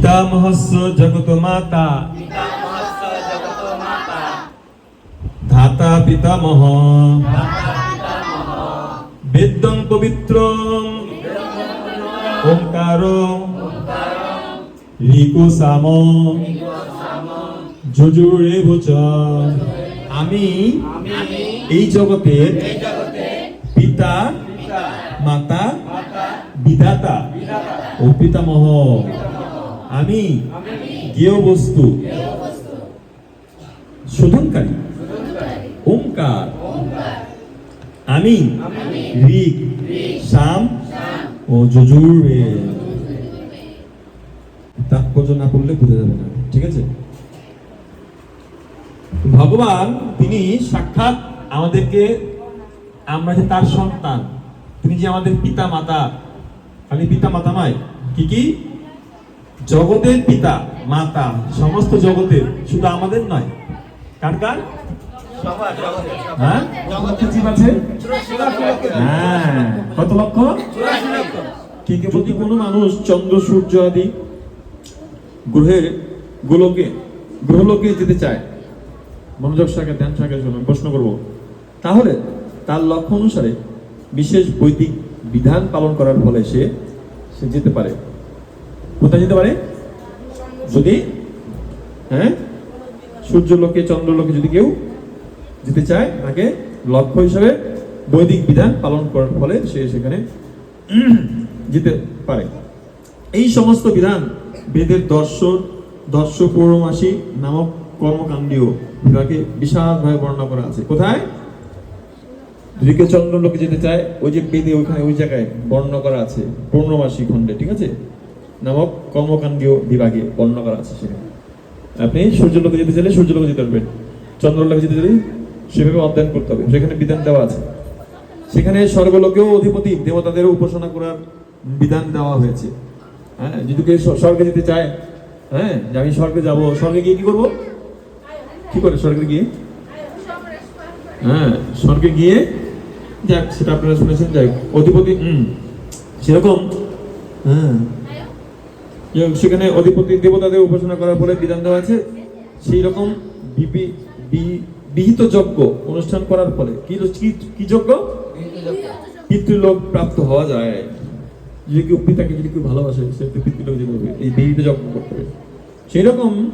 পিতামহস্য জগত মাতা। ধাতা পিতামহ। বেদং পবিত্র। ওঙ্কার। রিকু সাম যজুরে ভুচ আমি এই জগতের পিতা, মাতা, বিধাতা ও পিতামহ। আমি জ্ঞেয় বস্তু শোধনকারী ওঙ্কার আমি ঋক সাম শাম, ও যজুর্বে তাৎপর্য না পড়লে বোঝা যাবে না ঠিক আছে? ভগবান তিনি সাক্ষাৎ আমাদেরকে আমরা যে তার সন্তান তিনি যে আমাদের পিতা মাতা খালি পিতা মাতা নয় কি কি? জগতের পিতা মাতা সমস্ত জগতের শুধু আমাদের নয়। কার কার? হ্যাঁ। হ্যাঁ কত লক্ষ? কে কে যদি কোনো মানুষ চন্দ্র সূর্য আদি গ্রহের গোলকে গ্রহলোকে যেতে চায়? মনোযোগ সাথে ধ্যান সাথে শুনুন প্রশ্ন করব। তাহলে তার লক্ষ্য অনুসারে বিশেষ বৈদিক বিধান পালন করার ফলে সে সে যেতে পারে। কোথায় যেতে পারে? যদি হ্যাঁ? সূর্যলোকে চন্দ্রলোকে যদি কেউ যেতে চায়, তাকে লক্ষ্য হিসাবে বৈদিক বিধান পালন করার ফলে সে সেখানে যেতে পারে। এই সমস্ত বিধান বেদের দর্শন, দর্শ পৌরমাসী নামক কর্মকাণ্ডীয় বিভাগে বিশালভাবে বর্ণনা করা আছে। কোথায়? যদি কেউ চন্দ্রলোকে যেতে চায়, ওই যে বেদে ওইখানে ওই জায়গায় বর্ণনা করা আছে পূর্ণমাসী খণ্ডে, ঠিক আছে? নামক কর্মকাণ্ডীয় বিভাগে বর্ণনা করা আছে সেখানে। আপনি সূর্যলোকে যেতে চাইলে সূর্যলোকে যেতে পারবেন। চন্দ্রলোকে যেতে চাইলে সেভাবে অধ্যয়ন করতে হবে। সেখানে বিধান দেওয়া আছে। সেখানে স্বর্গলোকেও অধিপতি, দেবতাদের উপাসনা করার বিধান দেওয়া হয়েছে। হ্যাঁ যদি কেউ স্বর্গে যেতে চায় হ্যাঁ যে আমি স্বর্গে যাব, স্বর্গে গিয়ে কি করব? কি করে স্বর্গে গিয়ে? হ্যাঁ স্বর্গে গিয়ে যাক, সেটা আপনারা শুনেছেন। যাই অধিপতি, হুম, সেরকম হ্যাঁ। সেখানে অধিপতি দেবতাদের উপাসনা করার ফলে বিধান দেওয়া আছে, সেই রকম বিহিত যজ্ঞ অনুষ্ঠান করার ফলে কি কি- যজ্ঞ? পিতৃলোক প্রাপ্ত হওয়া যায়। যদি কেউ পিতাকে যদি কেউ ভালোবাসে, সে পিতৃলোক যেতে হবে এই বিহিত যজ্ঞ করতে হবে। সেই রকম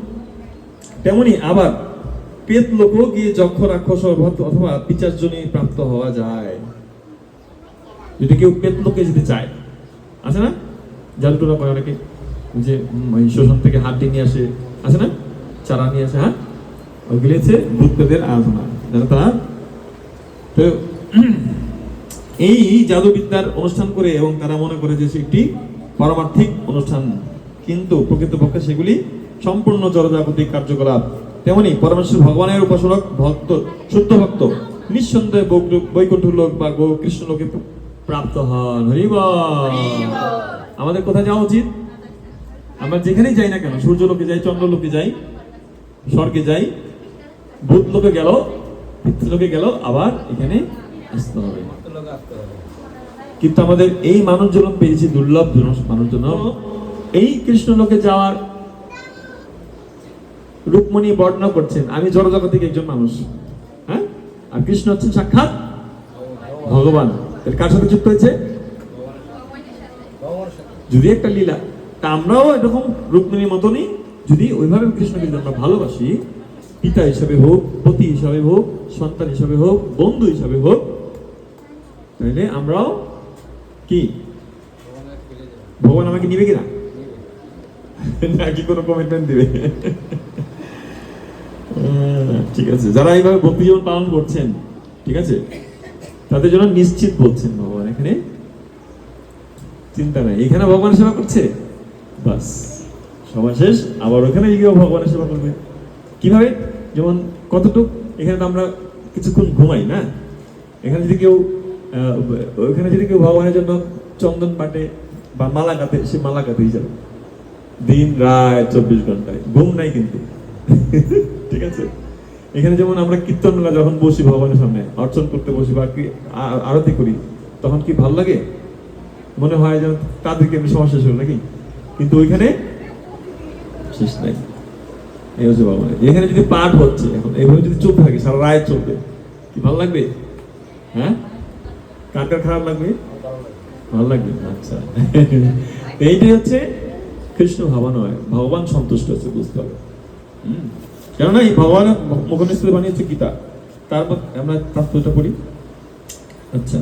তেমনি আবার পেত লোকও গিয়ে যক্ষ, রাক্ষস অথবা পিচার্জনী প্রাপ্ত হওয়া যায়। যদি কেউ পেত লোকে যেতে চায়, আছে না? জাদুটোনা করে অনেকে? ওই যে ওই থেকে হাড্ডি নিয়ে আসে আছে না? চারা নিয়ে আসে হ্যাঁ? ওগুলি হচ্ছে ভূত পেতের আরাধনা জানো তারা তো এই জাদুবিদ্যার অনুষ্ঠান করে এবং তারা মনে করে যে একটি পারমার্থিক অনুষ্ঠান কিন্তু প্রকৃতপক্ষে সেগুলি সম্পূর্ণ জড়জাগতিক কার্যকলাপ। তেমনি পরমেশ্বর ভগবানের উপাসনক ভক্ত শুদ্ধ ভক্ত নিঃসন্দেহে বৈক- বৈকুণ্ঠ লোক বা গো কৃষ্ণ লোকে প্রাপ্ত হন। হরিব আমাদের কোথায় যাওয়া উচিত। আমরা যেখানেই যাই না কেন সূর্য লোকে যাই চন্দ্র লোকে যাই স্বর্গে যাই ভূত লোকে গেল পিতৃলোকে গেল আবার এখানে আসতে হবে। কিন্তু আমাদের এই মানুষ জন্য পেয়েছি দুর্লভ মানুষ জন্য এই কৃষ্ণ লোকে যাওয়ার রূপমণি বর্ণনা করছেন আমি জড়জগতিক একজন মানুষ। হ্যাঁ? আর কৃষ্ণ হচ্ছেন সাক্ষাৎ ভগবান। কার সাথে যুক্ত হয়েছে? যদি একটা লীলা তা আমরাও এরকম রুক্মিণীর মতনই যদি ওইভাবে কৃষ্ণকে যদি আমরা ভালোবাসি, পিতা হিসাবে হোক, পতি হিসাবে হোক, সন্তান হিসাবে হোক, বন্ধু হিসাবে হোক, তাহলে আমরাও কি? ভগবান আমাকে নিবে কিনা? নাকি কোনো কমিটমেন্ট দিবে? ঠিক আছে, যারা এইভাবে ভক্তি জীবন পালন করছেন, ঠিক আছে, তাদের জন্য নিশ্চিত বলছেন ভগবান, এখানে চিন্তা নাই। এখানে ভগবানের সেবা করছে? বাস সময় শেষ, আবার ওখানে গিয়েও ভগবানের সেবা করবে। কীভাবে? যেমন কতটুক, এখানে তো আমরা কিছুক্ষণ ঘুমাই, না? এখানে যদি কেউ ওখানে যদি কেউ ভগবানের জন্য চন্দন পাটে বা মালা গাতে সে মালা গাতেই যাবে। দিন, রাত, চব্বিশ ঘন্টায়। ঘুম নাই কিন্তু। ঠিক আছে? এখানে যেমন আমরা কীর্তন মেলা যখন বসি ভগবানের সামনে, অর্চন করতে বসি বা কি আরতি করি, তখন কি ভালো লাগে? মনে হয় যেন তাদেরকে আমি সমস্যা ছিল নাকি? কিন্তু ওইখানে শেষ নাই। এই হচ্ছে ভগবান এখানে যদি পাঠ হচ্ছে, এখন এইভাবে যদি চলতে থাকে, সারা রায় চলবে, কি ভালো লাগবে? হ্যাঁ? কার কার খারাপ লাগবে? ভালো লাগবে? আচ্ছা। এইটাই হচ্ছে কৃষ্ণ ভাবা নয় ভগবান সন্তুষ্ট আছে, বুঝতে হবে। কেননা এই ভগবান মুখনিস্থিত বানিয়েছে গীতা। তারপর আমরা তাৎপর্যটা পড়ি আচ্ছা।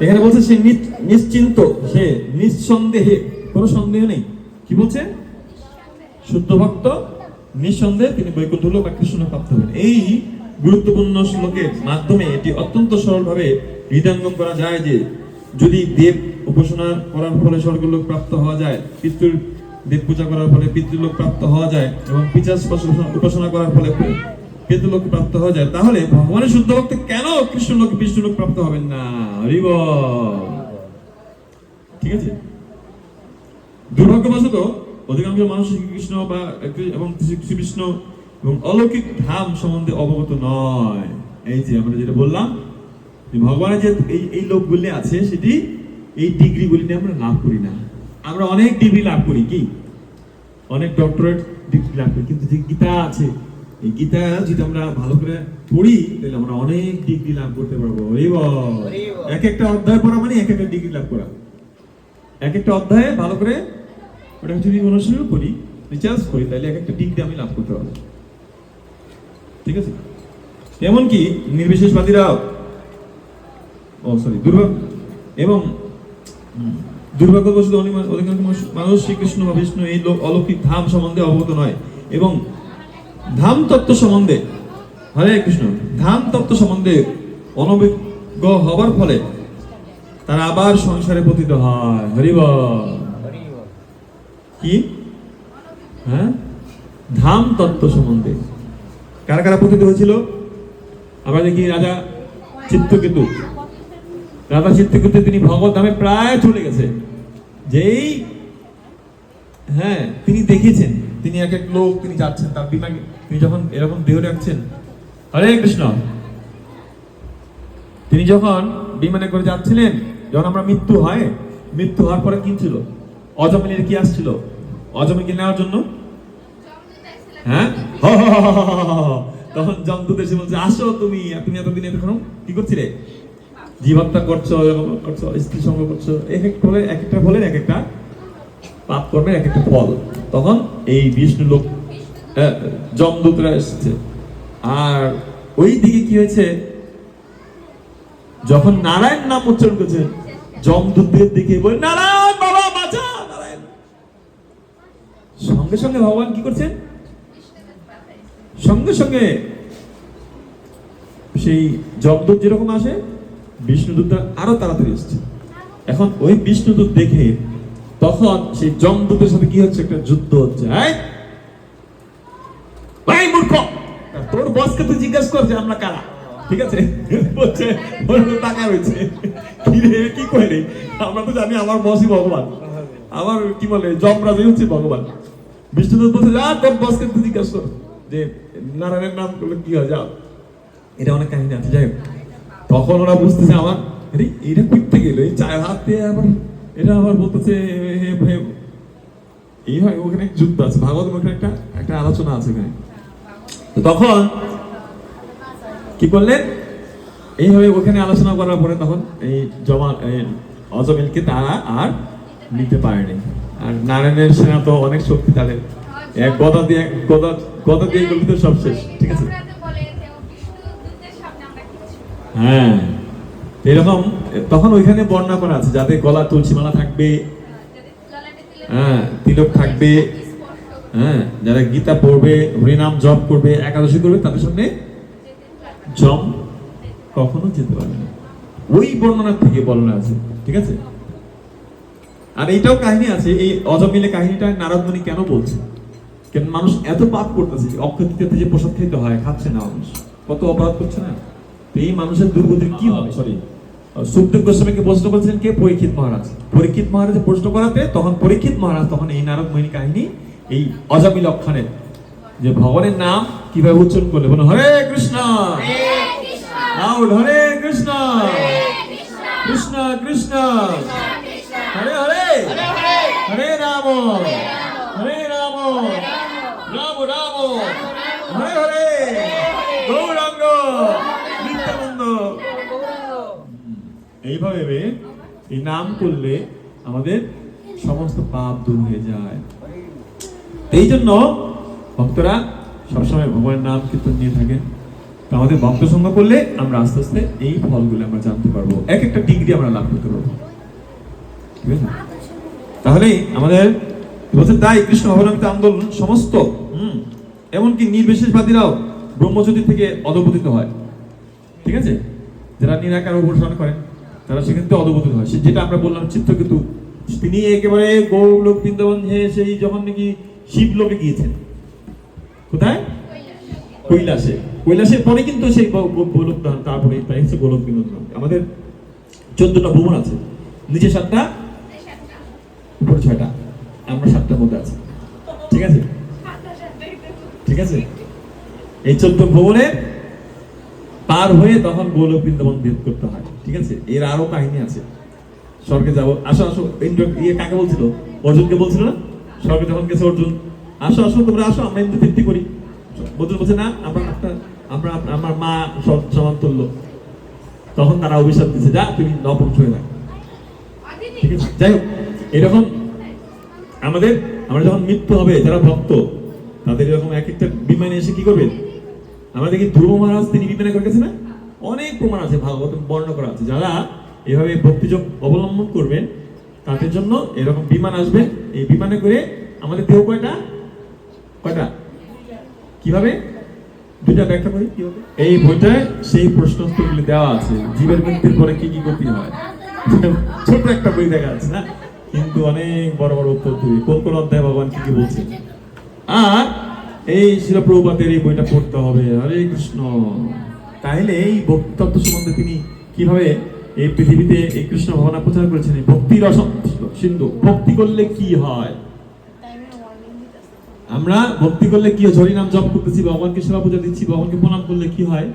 এখানে বলছে সে নিশ্চিন্ত, সে নিঃসন্দেহে কোনো সন্দেহ নেই। কি বলছে? শুদ্ধ ভক্ত, নিঃসন্দেহে তিনি বৈকুণ্ঠ লোক বা কৃষ্ণ প্রাপ্ত হবেন। এই গুরুত্বপূর্ণ শ্লোকের মাধ্যমে এটি অত্যন্ত সরলভাবে হৃদয়ঙ্গম করা যায় যে, যদি দেব উপাসনা করার ফলে স্বর্গলোক প্রাপ্ত হওয়া যায় পিতৃ দেব পূজা করার ফলে পিতৃলোক প্রাপ্ত হওয়া যায়, এবং পিচাস উপাসনা করার ফলে পিতৃলোক প্রাপ্ত হওয়া যায়, তাহলে ভগবানের শুদ্ধ ভক্ত কেন কৃষ্ণলোক, বিষ্ণুলোক প্রাপ্ত হবেন না? হরি বল। ঠিক আছে? দুর্ভাগ্যবশত অধিকাংশ মানুষ শ্রীকৃষ্ণ বা এবং শ্রীকৃষ্ণ এবং অলৌকিক ধাম সম্বন্ধে অবগত নয়। এই যে আমরা যেটা বললাম ভগবানের যে এই এই লোকগুলি আছে সেটি এই ডিগ্রিগুলি নিয়ে আমরা লাভ করি না। আমরা অনেক ডিগ্রি লাভ করি কি? অনেক ডক্টরেট ডিগ্রি লাভ করি কিন্তু যে গীতা আছে এই গীতা যদি আমরা ভালো করে পড়ি তাহলে আমরা অনেক ডিগ্রি লাভ করতে পারব। এক একটা অধ্যায় পড়া মানে এক একটা ডিগ্রি লাভ করা। এক একটা অধ্যায়ে ভালো করে ওটা যদি অনুশীলন করি রিচার্জ করি, তাহলে এক একটা ডিগ্রি আমি লাভ করতে পারব। ঠিক আছে? এমনকি নির্বিশেষবাদীরাও ও সরি দুর্ভাগ্য এবং দুর্ভাগ্যবশত অধিকাংশ মানুষ- শ্রীকৃষ্ণ বা বিষ্ণু এই লোক অলৌকিক ধাম সম্বন্ধে অবগত নয়। এবং ধাম তত্ত্ব সম্বন্ধে, হরে কৃষ্ণ, ধাম তত্ত্ব সম্বন্ধে অনভিজ্ঞ হবার ফলে তারা আবার সংসারে পতিত হয়। হরিব হরি বল। কি? হ্যাঁ? ধাম তত্ত্ব সম্বন্ধে। কারা কারা পতিত হয়েছিল? আমরা দেখি রাজা চিত্তকেতু। রাজা চিত্তকেতু তিনি ভগবত ধামে প্রায় চলে গেছে। যেই হ্যাঁ তিনি দেখেছেন তিনি এক এক লোক, তিনি যাচ্ছেন তার বিমান তিনি যখন এরকম দেহ রাখছেন, হরে কৃষ্ণ। তিনি যখন বিমানে করে যাচ্ছিলেন, যখন আমরা মৃত্যু হয়, মৃত্যু হওয়ার পরে কি ছিল? অজমিনের কি আসছিল? অজমিনকে নেওয়ার জন্য? হ্যাঁ। তখন জমদূত এসে বলছে আসো তুমি তুমি এতদিন এতক্ষণ কি করছিলে? জীবনটা করছ করছ স্ত্রী সঙ্গ করছ এক এক করে এক একটা ফলের এক একটা পাপ কর্মের এক একটা ফল। তখন এই বিষ্ণু লোক আহ, যমদূতরা এসেছে। আর ওই দিকে কি হয়েছে? যখন নারায়ণ নাম উচ্চারণ করছে যমদূতদের দিকে বলে নারায়ণ বাবা বাঁচা নারায়ণ সঙ্গে সঙ্গে ভগবান কি করছেন? সঙ্গে সঙ্গে। সেই যমদূত যেরকম আসে বিষ্ণুদূতটা আরও তাড়াতাড়ি এসছে এখন ওই বিষ্ণুদূত দেখে তখন সেই যমদূতের সাথে কি হচ্ছে? একটা যুদ্ধ হচ্ছে। মূর্খ! তোর বসকে তুই জিজ্ঞাসা করছে আমরা কারা। ঠিক আছে? বলছে টাকা রয়েছে কি রে কি কইলে? আমরা তো জানি আমার বসই ভগবান। আমার কি বলে, যমরাজই হচ্ছে ভগবান। বিষ্ণুদূত বলছে যা তোর বসকে তুই জিজ্ঞাসা যে, নারায়ণের নাম করলে কি হয়, যাও। এটা অনেক কাহিনী আছে, যাই তখন ওরা বুঝতেছে আমার, আরে, এটা করতে গেল এই চায়ের হাত দিয়ে আবার, এটা আবার বলতেছে হে হে এই হয়, ওখানে যুদ্ধ আছে, ভাগবত ওখানে একটা একটা আলোচনা আছে ওখানে তখন কি করলেন? এইভাবে ওখানে আলোচনা করার পরে তখন এই জমা অজমিলকে তারা আর নিতে পারেনি। আর নারায়ণের সেনা তো অনেক শক্তি তাদের এক গদা দিয়ে গদা গদা দিয়ে গেলে তো সব শেষ, ঠিক আছে? হ্যাঁ। এরকম, তখন ওইখানে বর্ণনা করা আছে যাদের গলা তুলসী মালা থাকবে হ্যাঁ তিলক থাকবে হ্যাঁ যারা গীতা পড়বে, হরিনাম জপ করবে, একাদশী করবে, তাদের সঙ্গে জম কখনো যেতে পারবে না। ওই বর্ণনা থেকে বর্ণনা আছে, ঠিক আছে? আর এইটাও কাহিনী আছে এই অজমিলে কাহিনীটা নারদমণি কেন বলছে? কেন মানুষ এত পাপ করতেছে অক্ষয় তৃতীয়তে যে প্রসাদ খেতে হয় খাচ্ছে না মানুষ? কত অপরাধ করছে না? তো এই মানুষের দুর্গতির কি হবে? সরি সুখদেব গোস্বামীকে প্রশ্ন কে? পরীক্ষিত মহারাজ। পরীক্ষিত প্রশ্ন করাতে তখন পরীক্ষিত মহারাজ তখন এই নারদ মোহিনী কাহিনী এই অজামিল অক্ষণে যে ভগবানের নাম কীভাবে উচ্চারণ করলে? বলো হরে কৃষ্ণ! হরে কৃষ্ণ! কৃষ্ণ কৃষ্ণ! হরে হরে হরে রাম হরে রাম রাম রাম। হরে হরে গৌরাঙ্গ নিত্যানন্দ। এইভাবে এই নাম করলে আমাদের সমস্ত পাপ দূর হয়ে যায়। এই জন্য ভক্তরা সবসময় ভগবানের নাম কীর্তন নিয়ে থাকেন। তো আমাদের ভক্ত সঙ্গ করলে আমরা আস্তে আস্তে এই ফলগুলো আমরা জানতে পারব। এক একটা ডিগ্রি আমরা লাভ করতে পারব। ঠিক আছে? তাহলে আমাদের বলছে তাই কৃষ্ণ ভবনামিত আন্দোলন সমস্ত হুম, এমনকি নির্বিশেষবাদীরাও ব্রহ্মজ্যোতি থেকে অধপতিত হয়। ঠিক আছে? যারা নিরাকার উপাসনা করেন তারা সেখান থেকে অধপতিত হয়। যেটা আমরা বললাম চিত্রকেতু তিনি একেবারে গৌলোক বৃন্দাবন হয়ে সেই যখন নাকি শিবলোকে গিয়েছেন। কোথায়? কৈলাসে। কৈলাসের পরে কিন্তু সেই গোলক তারপরে তাই হচ্ছে গোলক বিনোদন। আমাদের চোদ্দটা ভ্রমণ আছে। নিচে সাতটা সাতটার মধ্যে আছি। ঠিক আছে? ঠিক আছে? এই চোদ্দ ভ্রমণে পার হয়ে তখন গোলক বৃন্দাবন ভেদ করতে হয়। ঠিক আছে? এর আরও কাহিনী আছে। স্বর্গে যাব। আসো আসো। ইন্দ্র ইয়ে কাকে বলছিল? অর্জুনকে বলছিল না? স্বর্গে যখন গেছে অর্জুন, আসো আসো, তোমরা আসো, আমরা ইন্দ্র তৃপ্তি করি। অর্জুন বলছে, না, আমরা একটা, আমরা, আমার মা সমান তুল্য তখন তারা অভিশাপ দিচ্ছে যা, তুমি নপুংস হয়ে থাক ঠিক আছে? যাই হোক, এরকম আমাদের, আমরা যখন মৃত্যু হবে, যারা ভক্ত, তাদের এরকম এক একটা বিমানে এসে কি করবে আমাদের কি ধ্রুব মহারাজ তিনি বিমানে করে গেছে না? অনেক প্রমাণ আছে, ভাগবত বর্ণনা করা আছে। যারা এভাবে ভক্তিযোগ অবলম্বন করবেন, তাদের জন্য এরকম বিমান আসবে। এই বিমানে করে আমাদের দেহ কয়টা? কয়টা? কীভাবে? দুইটা ব্যাখ্যা করি, কীভাবে? এই বইটায় সেই প্রশ্ন উত্তরগুলি দেওয়া আছে। জীবের মৃত্যুর পরে কি কি করতে হয়? ছোট্ট একটা বই দেখা যাচ্ছে, না? কিন্তু অনেক বড় বড় উত্তর দিবে। কোন কোন অধ্যায় ভগবান কি কি বলছেন আর এই শিলপ্রভুপাতের এই বইটা পড়তে হবে। হরে কৃষ্ণ। তাহলে এই ভক্তি তত্ত্ব সম্বন্ধে তিনি কীভাবে এই পৃথিবীতে এই কৃষ্ণ ভাবনা প্রচার করেছেন? এই ভক্তির সিন্ধু, ভক্তি করলে কি হয়? আমরা ভক্তি করলে কি হয়? হরি নাম জপ করতেছি, ভগবানকে সেবা পূজা দিচ্ছি, ভগবানকে প্রণাম করলে কি হয়?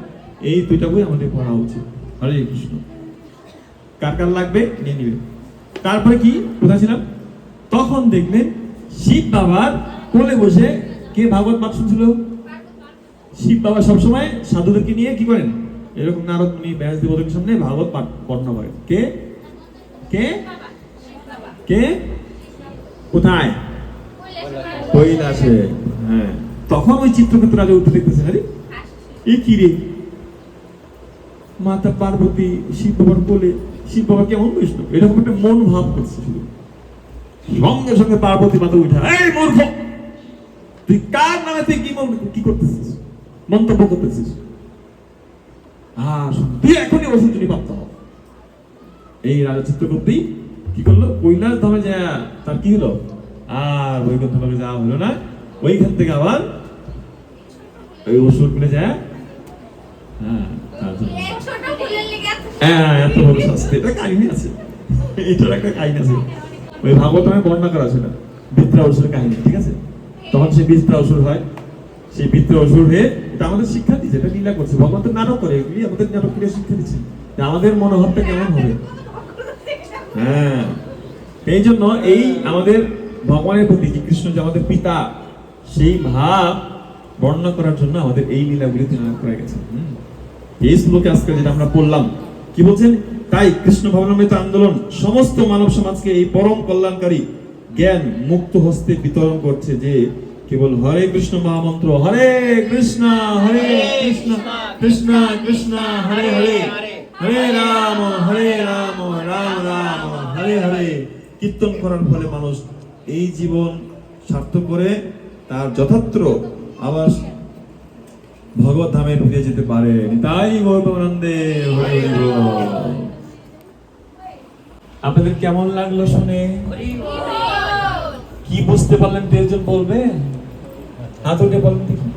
এই দুইটা বই আমাদের পড়া উচিত। হরে কৃষ্ণ। কার কার লাগবে? নিয়ে নিবে। তারপরে কি? কোথায় ছিলাম? তখন দেখলেন শিব বাবার কোলে বসে কে ভাগবত পাঠ শুনছিল? শিব বাবা সবসময় সাধুদেরকে নিয়ে কি করেন? এরকম নারদ মুনি ব্যাস দেবতার সামনে ভাগবত পাঠ বর্ণনা করেন। কে? কে? কে? কোথায়? কৈলাসে। হ্যাঁ। তখন ওই চিত্রকেতু রাজা উঠে দেখতেছেন, আরে? এ কি রে? মাতা পার্বতী, শিব বাবার কোলে শিব বাবা কেমন বৈষ্ণব এরকম একটা মন ভাব করছে শুধু। সঙ্গে সঙ্গে পার্বতী মাতা উঠে, এই মূর্খ! তুই কার নামে তুই কি কি করতেছিস? মন্তব্য করতেছিস? হ্যাঁ তুই এখনই প্রাপ্ত এই রাজা কি করল? কৈলাস ধামে যা তার কি হলো? আর বৈকুণ্ঠ লোকে যাওয়া হলো না। ওইখান থেকে আবার ওই ওষুধ মিলে যায়। হ্যাঁ তার জন্য। হ্যাঁ এত শাস্তি। এটা কাহিনী আছে। একটা কাহিনী আছে। ওই বর্ণনা করা না? কাহিনী, ঠিক আছে? তখন সে অসুর হয়। সেই অসুর হয়ে এটা আমাদের শিক্ষা দিচ্ছে এটা লীলা করে করে শিক্ষা আমাদের মনোভাবটা কেমন হবে? হ্যাঁ। এই জন্য এই আমাদের ভগবানের প্রতি কৃষ্ণ যে আমাদের পিতা, সেই ভাব বর্ণনা করার জন্য আমাদের এই লীলাগুলি করে গেছেন হুম। এই শ্লোকে আজকে যেটা আমরা পড়লাম কি বলছেন? তাই কৃষ্ণ ভবনামৃত আন্দোলন সমস্ত মানব সমাজকে এই পরম কল্যাণকারী জ্ঞান মুক্ত হস্তে বিতরণ করছে যে কেবল হরে কৃষ্ণ মহামন্ত্র, হরে কৃষ্ণ হরে কৃষ্ণ কৃষ্ণ কৃষ্ণ, হরে হরে হরে রাম হরে রাম রাম রাম, হরে হরে। কীর্তন করার ফলে মানুষ এই জীবন সার্থক করে, তার যথার্থ আবার ভগবত ধামে ফিরে যেতে পারে। তাই গৌরবানন্দে আপনাদের কেমন লাগল শুনে? কি বুঝতে পারলেন একজন বলবে হাত উঠে বলেন দেখি।